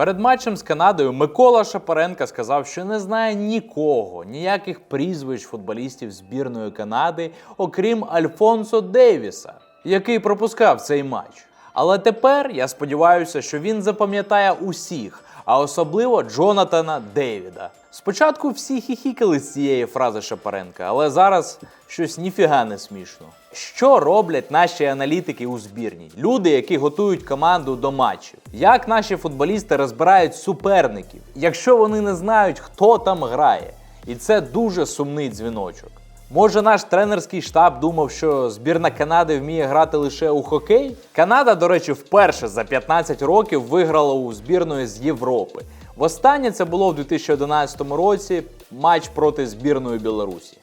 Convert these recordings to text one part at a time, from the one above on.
Перед матчем з Канадою Микола Шапаренка сказав, що не знає нікого, ніяких прізвищ футболістів збірної Канади, окрім Альфонсо Дейвіса, який пропускав цей матч. Але тепер я сподіваюся, що він запам'ятає усіх, а особливо Джонатана Дейвіда. Спочатку всі хіхікали з цієї фрази Шапаренка, але зараз щось ніфіга не смішно. Що роблять наші аналітики у збірній? Люди, які готують команду до матчів. Як наші футболісти розбирають суперників, якщо вони не знають, хто там грає. І це дуже сумний дзвіночок. Може, наш тренерський штаб думав, що збірна Канади вміє грати лише у хокей? Канада, до речі, вперше за 15 років виграла у збірної з Європи. Востаннє це було в 2011 році матч проти збірної Білорусі.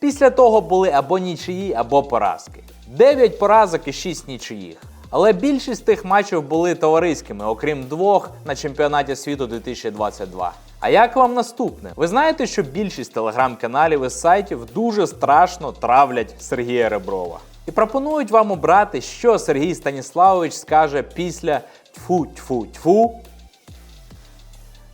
Після того були або нічиї, або поразки. 9 поразок і 6 нічиїх. Але більшість тих матчів були товариськими, окрім двох на чемпіонаті світу 2022. А як вам наступне? Ви знаєте, що більшість телеграм-каналів і сайтів дуже страшно травлять Сергія Реброва. І пропонують вам обрати, що Сергій Станіславович скаже після тьфу-тьфу-тьфу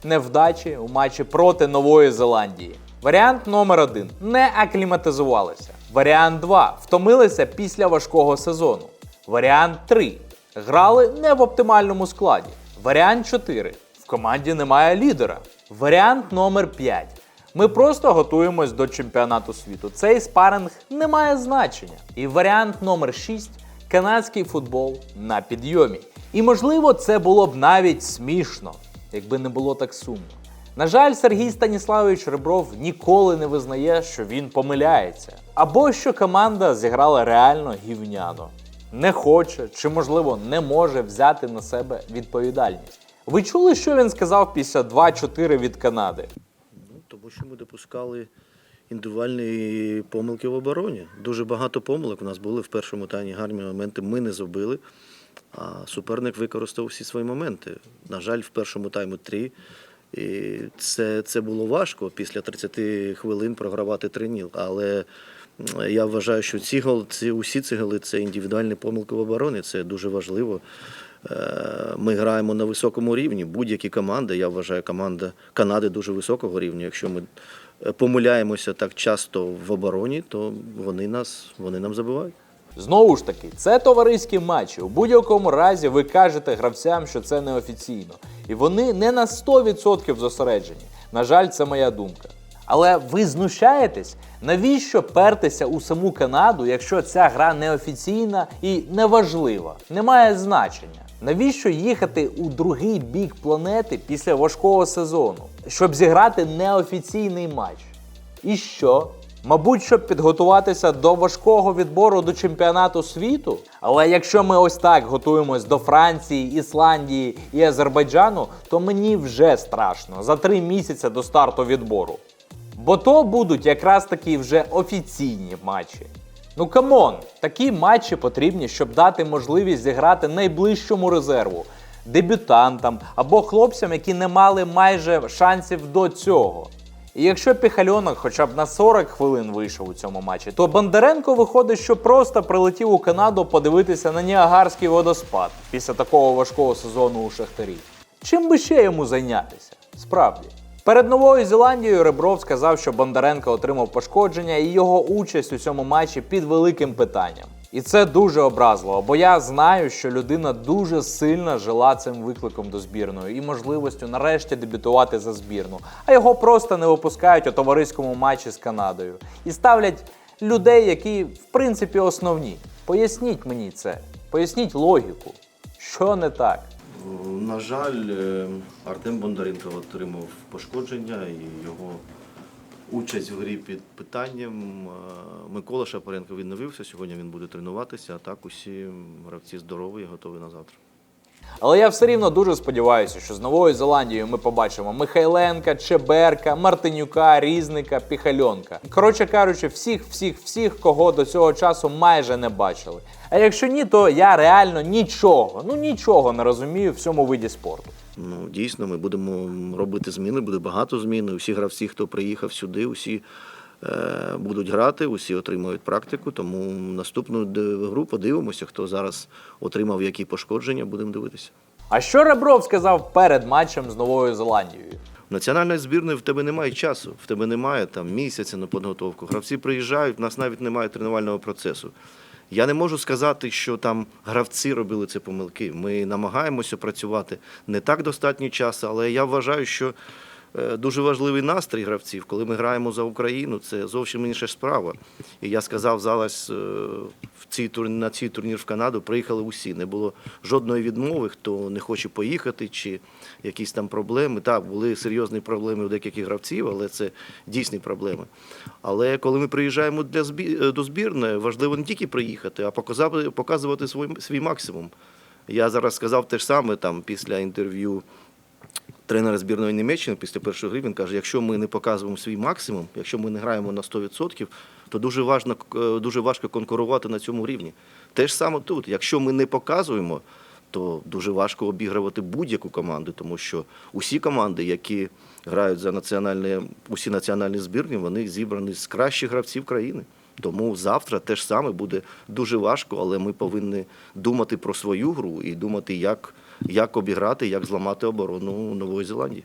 невдачі у матчі проти Нової Зеландії. Варіант номер один не акліматизувалися. Варіант 2 втомилися після важкого сезону. Варіант 3 грали не в оптимальному складі. Варіант 4 в команді немає лідера. Варіант номер 5 ми просто готуємось до чемпіонату світу. Цей спаринг не має значення. І варіант номер 6 канадський футбол на підйомі. І можливо, це було б навіть смішно, якби не було так сумно. На жаль, Сергій Станіславович Ребров ніколи не визнає, що він помиляється, або що команда зіграла реально гівняно, не хоче чи, можливо, не може взяти на себе відповідальність. Ви чули, що він сказав після 2-4 від Канади? Ну, тому що ми допускали індивідуальні помилки в обороні. Дуже багато помилок у нас були в першому тайні гарні моменти. Ми не зробили, а суперник використав всі свої моменти. На жаль, в першому тайму три. І це, це було важко після 30 хвилин програвати 3-0. Але я вважаю, що ці гол, ці, усі ці голи це індивідуальні помилки в обороні. Це дуже важливо. Е, Ми граємо на високому рівні. Будь-які команди, я вважаю, команда Канади дуже високого рівня. Якщо ми е, помиляємося так часто в обороні, то вони нас вони нам забивають. Знову ж таки, це товариські матчі. У будь-якому разі ви кажете гравцям, що це неофіційно. І вони не на 100% зосереджені. На жаль, це моя думка. Але ви знущаєтесь? Навіщо пертися у саму Канаду, якщо ця гра неофіційна і неважлива? Немає значення. Навіщо їхати у другий бік планети після важкого сезону, щоб зіграти неофіційний матч? І що? Мабуть, щоб підготуватися до важкого відбору до чемпіонату світу. Але якщо ми ось так готуємось до Франції, Ісландії і Азербайджану, то мені вже страшно за три місяці до старту відбору. Бо то будуть якраз такі вже офіційні матчі. Ну камон, такі матчі потрібні, щоб дати можливість зіграти найближчому резерву, дебютантам або хлопцям, які не мали майже шансів до цього. І якщо Піхальонок хоча б на 40 хвилин вийшов у цьому матчі, то Бондаренко виходить, що просто прилетів у Канаду подивитися на Ніагарський водоспад після такого важкого сезону у Шахтарі. Чим би ще йому зайнятися? Справді. Перед Новою Зеландією Ребров сказав, що Бондаренко отримав пошкодження і його участь у цьому матчі під великим питанням. І це дуже образливо, бо я знаю, що людина дуже сильно жила цим викликом до збірної і можливістю нарешті дебютувати за збірну. А його просто не випускають у товариському матчі з Канадою і ставлять людей, які в принципі основні. Поясніть мені це, поясніть логіку, що не так. На жаль, е, Артем Бондаренко отримав пошкодження і його участь в грі під питанням. Е, Микола Шапаренко відновився. Сьогодні він буде тренуватися, а так усі гравці здорові і готові на завтра. Але я все рівно дуже сподіваюся, що з Новою Зеландією ми побачимо Михайленка, Чеберка, Мартинюка, Різника, Піхальонка. Коротше кажучи, всіх, всіх, всіх, кого до цього часу майже не бачили. А якщо ні, то я реально нічого, ну нічого не розумію в цьому виді спорту. Ну, дійсно, ми будемо робити зміни, буде багато змін. Усі гравці, хто приїхав сюди, усі будуть грати, усі отримують практику. Тому наступну гру подивимося, хто зараз отримав які пошкодження, будемо дивитися. А що Ребров сказав перед матчем з Новою Зеландією? Національної збірної в тебе немає часу, в тебе немає там місяця на підготовку. Гравці приїжджають, в нас навіть немає тренувального процесу. Я не можу сказати, що там гравці робили ці помилки. Ми намагаємося працювати не так достатньо часу, але я вважаю, що е, дуже важливий настрій гравців, коли ми граємо за Україну, це зовсім інша справа. І я сказав зараз е, в цій на цей турнір в Канаду приїхали усі. Не було жодної відмови, хто не хоче поїхати, чи якісь там проблеми. Так, були серйозні проблеми у деяких гравців, але це дійсні проблеми. Але коли ми приїжджаємо для збі... е, до збірної, важливо не тільки приїхати, а показати, показувати свій, свій максимум. Я зараз сказав те ж саме там після інтерв'ю тренера збірної Німеччини після першої гри він каже: якщо ми не показуємо свій максимум, якщо ми не граємо на 100%, то дуже важно, е, дуже важко конкурувати на цьому рівні. Те ж саме тут. Якщо ми не показуємо, то дуже важко обігрувати будь-яку команду, тому що усі команди, які грають за національні, усі національні збірні, вони зібрані з кращих гравців країни. Тому завтра теж саме буде дуже важко, але ми повинні думати про свою гру і думати, як, як обіграти, як зламати оборону Нової Зеландії.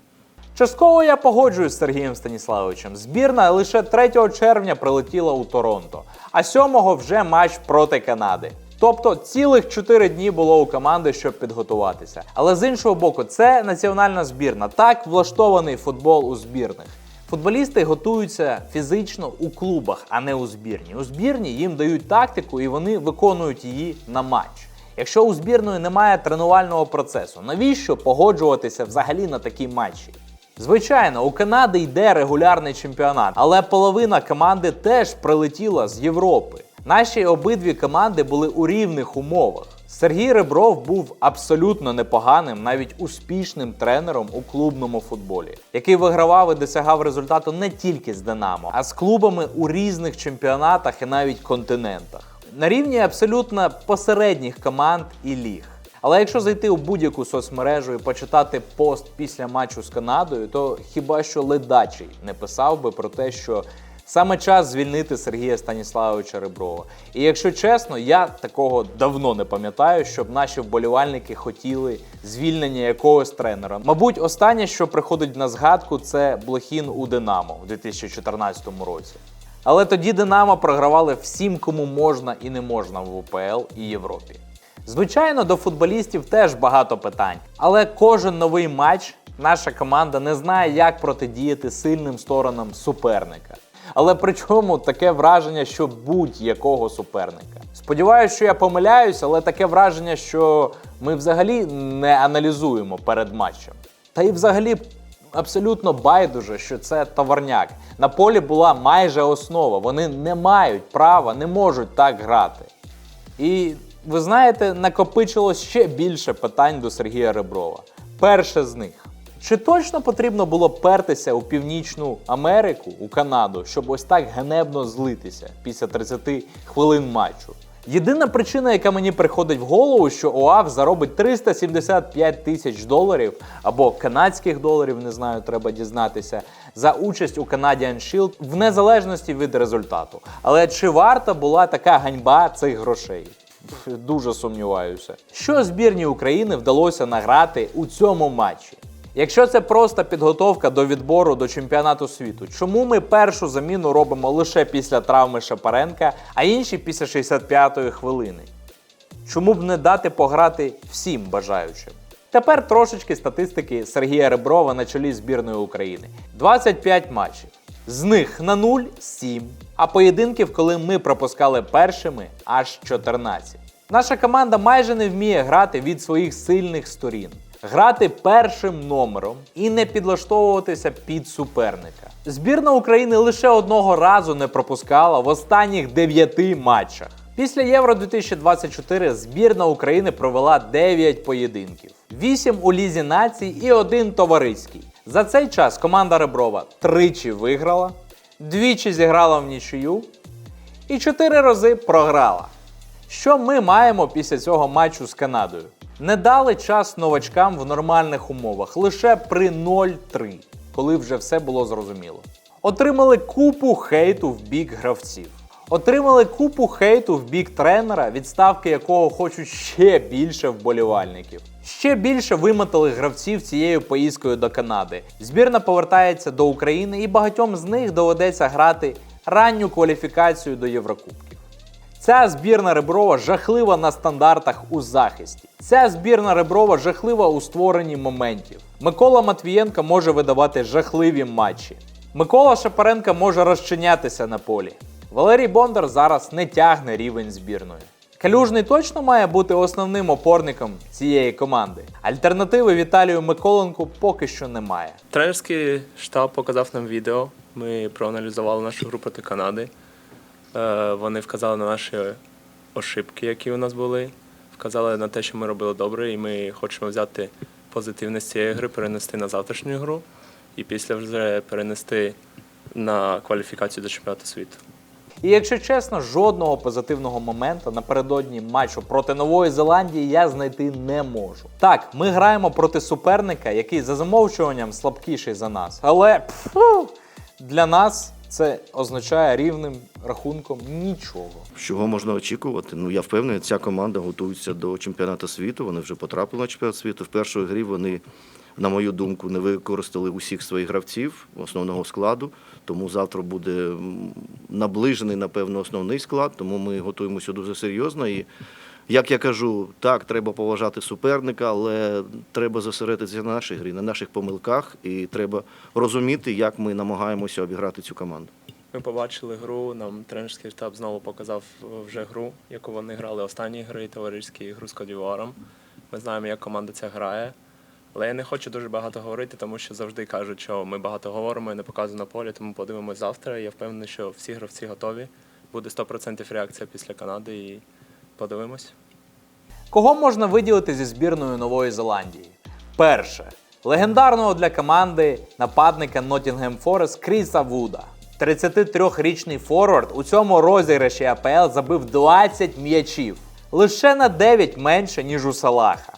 Частково я погоджуюсь з Сергієм Станіславовичем. Збірна лише 3 червня прилетіла у Торонто, а 7-го вже матч проти Канади. Тобто цілих 4 дні було у команди, щоб підготуватися. Але з іншого боку, це національна збірна. Так влаштований футбол у збірних. Футболісти готуються фізично у клубах, а не у збірні. У збірні їм дають тактику і вони виконують її на матч. Якщо у збірної немає тренувального процесу, навіщо погоджуватися взагалі на такі матчі? Звичайно, у Канади йде регулярний чемпіонат, але половина команди теж прилетіла з Європи. Наші обидві команди були у рівних умовах. Сергій Ребров був абсолютно непоганим, навіть успішним тренером у клубному футболі, який вигравав і досягав результату не тільки з Динамо, а з клубами у різних чемпіонатах і навіть континентах. На рівні абсолютно посередніх команд і ліг. Але якщо зайти у будь-яку соцмережу і почитати пост після матчу з Канадою, то хіба що ледачий не писав би про те, що саме час звільнити Сергія Станіславовича Реброва. І якщо чесно, я такого давно не пам'ятаю, щоб наші вболівальники хотіли звільнення якогось тренера. Мабуть, останнє, що приходить на згадку, це Блохін у Динамо у 2014 році. Але тоді Динамо програвали всім, кому можна і не можна в УПЛ і Європі. Звичайно, до футболістів теж багато питань, але кожен новий матч наша команда не знає, як протидіяти сильним сторонам суперника. Але при чому таке враження, що будь-якого суперника. Сподіваюся, що я помиляюсь, але таке враження, що ми взагалі не аналізуємо перед матчем. Та й взагалі абсолютно байдуже, що це товарняк. На полі була майже основа. Вони не мають права, не можуть так грати. І ви знаєте, накопичилось ще більше питань до Сергія Реброва. Перше з них. Чи точно потрібно було пертися у Північну Америку, у Канаду, щоб ось так ганебно злитися після 30 хвилин матчу? Єдина причина, яка мені приходить в голову, що ОАВ заробить 375 тисяч доларів або канадських доларів, не знаю, треба дізнатися, за участь у Canadian Shield в незалежності від результату. Але чи варта була така ганьба цих грошей? Дуже сумніваюся. Що збірні України вдалося награти у цьому матчі? Якщо це просто підготовка до відбору до чемпіонату світу, чому ми першу заміну робимо лише після травми Шапаренка, а інші після 65-ї хвилини? Чому б не дати пограти всім бажаючим? Тепер трошечки статистики Сергія Реброва на чолі збірної України. 25 матчів. З них на 0 – 7, а поєдинків, коли ми пропускали першими, аж 14. Наша команда майже не вміє грати від своїх сильних сторін. Грати першим номером і не підлаштовуватися під суперника. Збірна України лише одного разу не пропускала в останніх 9 матчах. Після Євро 2024 збірна України провела 9 поєдинків, 8 у Лізі націй і один товариський. За цей час команда Реброва тричі виграла, двічі зіграла в нічию і 4 рази програла. Що ми маємо після цього матчу з Канадою? Не дали час новачкам в нормальних умовах лише при 0-3, коли вже все було зрозуміло. Отримали купу хейту в бік гравців. Отримали купу хейту в бік тренера, відставки якого хочуть ще більше вболівальників. Ще більше вимотали гравців цією поїздкою до Канади. Збірна повертається до України, і багатьом з них доведеться грати ранню кваліфікацію до Єврокубків. Ця збірна Реброва жахлива на стандартах у захисті. Ця збірна Реброва жахлива у створенні моментів. Микола Матвієнко може видавати жахливі матчі. Микола Шапаренко може розчинятися на полі. Валерій Бондар зараз не тягне рівень збірної. Калюжний точно має бути основним опорником цієї команди. Альтернативи Віталію Миколенку поки що немає. Тренерський штаб показав нам відео. Ми проаналізували нашу гру проти Канади. Е, Вони вказали на наші ошибки, які у нас були. Вказали на те, що ми робили добре, і ми хочемо взяти позитивне з цієї гри, перенести на завтрашню гру і після вже перенести на кваліфікацію до чемпіонату світу. І якщо чесно, жодного позитивного моменту напередодні матчу проти Нової Зеландії я знайти не можу. Так, ми граємо проти суперника, який за замовчуванням слабкіший за нас. Але пфу, для нас це означає рівним рахунком нічого. Чого можна очікувати? Ну я впевнений, ця команда готується до чемпіонату світу. Вони вже потрапили на чемпіонат світу. В першій грі вони, на мою думку, не використали усіх своїх гравців основного складу. Тому завтра буде наближений, напевно, основний склад. Тому ми готуємося дуже серйозно. І як я кажу, так, треба поважати суперника, але треба зосередитися на нашій грі, на наших помилках, і треба розуміти, як ми намагаємося обіграти цю команду. Ми побачили гру, нам тренерський штаб знову показав е, вже гру, яку вони грали останні гри, товариські гру з Кодіваром. Ми знаємо, як команда ця грає. Але я не хочу дуже багато говорити, тому що завжди кажуть, що ми багато говоримо і не показуємо на полі, тому подивимось завтра. Я впевнений, що всі гравці готові. Буде 100% реакція після Канади і подивимось. Кого можна виділити зі збірною Нової Зеландії? Перше. Легендарного для команди нападника Nottingham Forest Кріса Вуда. 33-річний форвард у цьому розіграші АПЛ забив 20 м'ячів. Лише на 9 менше, ніж у Салаха.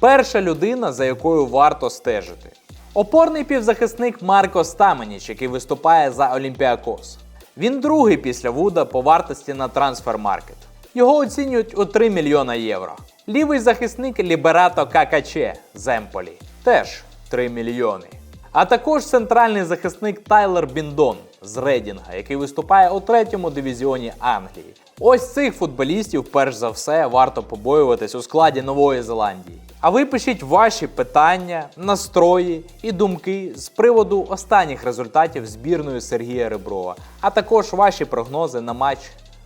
Перша людина, за якою варто стежити. Опорний півзахисник Марко Стаменіч, який виступає за Олімпіакос. Він другий після Вуда по вартості на трансфермаркет. Його оцінюють у 3 мільйона євро. Лівий захисник Ліберато Какаче з Емполі теж 3 мільйони. А також центральний захисник Тайлер Біндон з Рейдінга, який виступає у третьому дивізіоні Англії. Ось цих футболістів, перш за все, варто побоюватись у складі Нової Зеландії. А ви пишіть ваші питання, настрої і думки з приводу останніх результатів збірної Сергія Реброва, а також ваші прогнози на матч